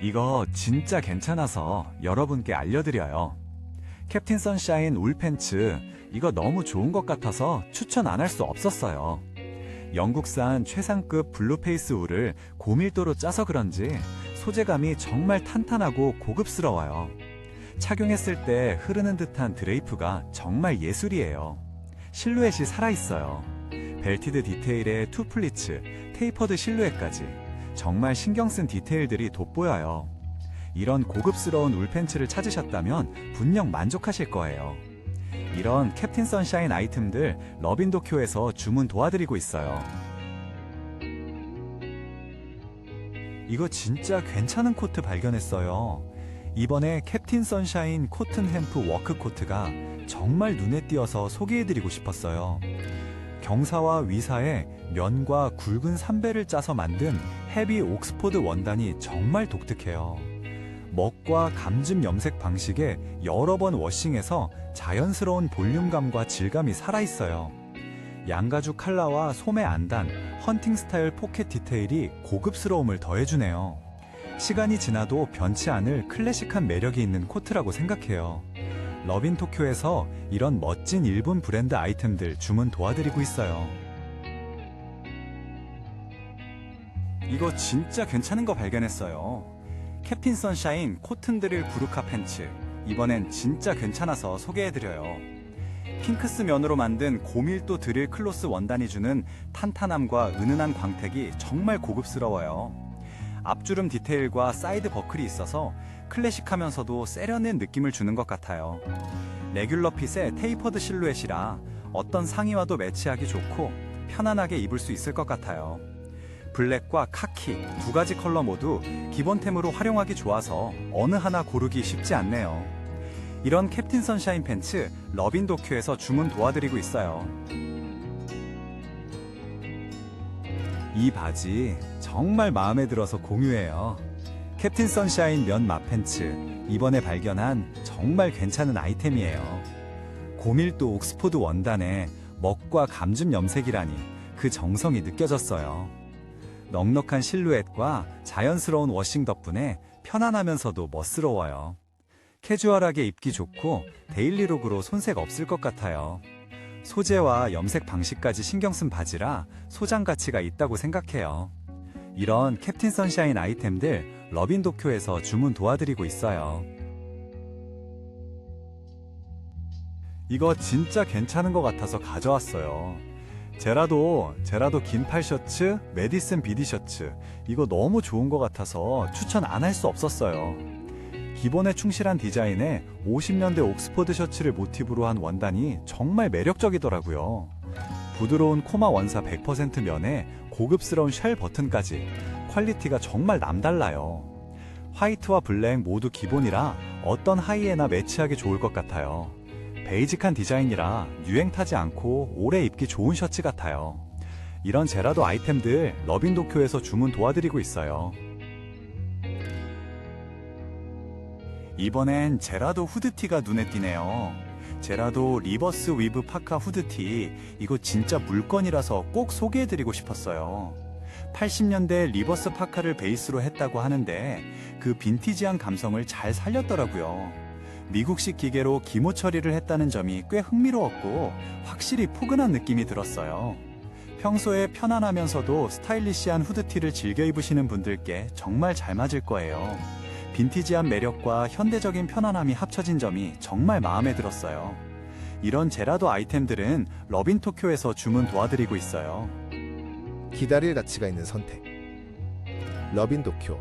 이거 진짜 괜찮아서 여러분께 알려드려요. 캡틴 선샤인 울 팬츠 이거 너무 좋은 것 같아서 추천 안 할 수 없었어요. 영국산 최상급 블루페이스 울을 고밀도로 짜서 그런지 소재감이 정말 탄탄하고 고급스러워요. 착용했을 때 흐르는 듯한 드레이프가 정말 예술이에요. 실루엣이 살아있어요. 벨티드 디테일에 투플리츠, 테이퍼드 실루엣까지 정말 신경 쓴 디테일들이 돋보여요. 이런 고급스러운 울 팬츠를 찾으셨다면 분명 만족하실 거예요. 이런 캡틴 선샤인 아이템들 러빈 도쿄에서 주문 도와드리고 있어요. 이거 진짜 괜찮은 코트 발견했어요. 이번에 캡틴 선샤인 코튼 햄프 워크 코트가 정말 눈에 띄어서 소개해드리고 싶었어요. 경사와 위사에 면과 굵은 삼배를 짜서 만든 헤비 옥스포드 원단이 정말 독특해요. 먹과 감즘 염색 방식에 여러 번 워싱해서 자연스러운 볼륨감과 질감이 살아있어요. 양가죽 칼라와 소매 안단, 헌팅 스타일 포켓 디테일이 고급스러움을 더해주네요. 시간이 지나도 변치 않을 클래식한 매력이 있는 코트라고 생각해요. 러빈 토쿄에서 이런 멋진 일본 브랜드 아이템들 주문 도와드리고 있어요. 이거 진짜 괜찮은 거 발견했어요. 캡틴 선샤인 코튼 드릴 부르카 팬츠. 이번엔 진짜 괜찮아서 소개해드려요. 핑크스 면으로 만든 고밀도 드릴 클로스 원단이 주는 탄탄함과 은은한 광택이 정말 고급스러워요. 앞주름 디테일과 사이드 버클이 있어서 클래식하면서도 세련된 느낌을 주는 것 같아요. 레귤러 핏의 테이퍼드 실루엣이라 어떤 상의와도 매치하기 좋고 편안하게 입을 수 있을 것 같아요. 블랙과 카키 두 가지 컬러 모두 기본템으로 활용하기 좋아서 어느 하나 고르기 쉽지 않네요. 이런 캡틴 선샤인 팬츠 러빈 도쿄에서 주문 도와드리고 있어요. 이 바지 정말 마음에 들어서 공유해요. 캡틴 선샤인 면 마팬츠 이번에 발견한 정말 괜찮은 아이템이에요. 고밀도 옥스포드 원단에 먹과 감즘 염색이라니 그 정성이 느껴졌어요. 넉넉한 실루엣과 자연스러운 워싱 덕분에 편안하면서도 멋스러워요. 캐주얼하게 입기 좋고 데일리룩으로 손색 없을 것 같아요. 소재와 염색 방식까지 신경 쓴 바지라 소장 가치가 있다고 생각해요. 이런 캡틴 선샤인 아이템들 러빈 도쿄에서 주문 도와드리고 있어요. 이거 진짜 괜찮은 것 같아서 가져왔어요. 제라도 제라도 긴 팔 셔츠, 메디슨 비디 셔츠 이거 너무 좋은 것 같아서 추천 안 할 수 없었어요. 기본에 충실한 디자인에 50년대 옥스포드 셔츠를 모티브로 한 원단이 정말 매력적이더라고요. 부드러운 코마 원사 100% 면에 고급스러운 쉘 버튼까지 퀄리티가 정말 남달라요. 화이트와 블랙 모두 기본이라 어떤 하의에나 매치하기 좋을 것 같아요. 베이직한 디자인이라 유행 타지 않고 오래 입기 좋은 셔츠 같아요. 이런 제라도 아이템들 러빈 도쿄에서 주문 도와드리고 있어요. 이번엔 제라도 후드티가 눈에 띄네요. 제라도 리버스 위브 파카 후드티 이거 진짜 물건이라서 꼭 소개해드리고 싶었어요. 80년대 리버스 파카를 베이스로 했다고 하는데 그 빈티지한 감성을 잘 살렸더라고요. 미국식 기계로 기모 처리를 했다는 점이 꽤 흥미로웠고 확실히 포근한 느낌이 들었어요. 평소에 편안하면서도 스타일리시한 후드티를 즐겨 입으시는 분들께 정말 잘 맞을 거예요. 빈티지한 매력과 현대적인 편안함이 합쳐진 점이 정말 마음에 들었어요. 이런 제라도 아이템들은 러빈 토쿄에서 주문 도와드리고 있어요. 기다릴 가치가 있는 선택. 러빈 도쿄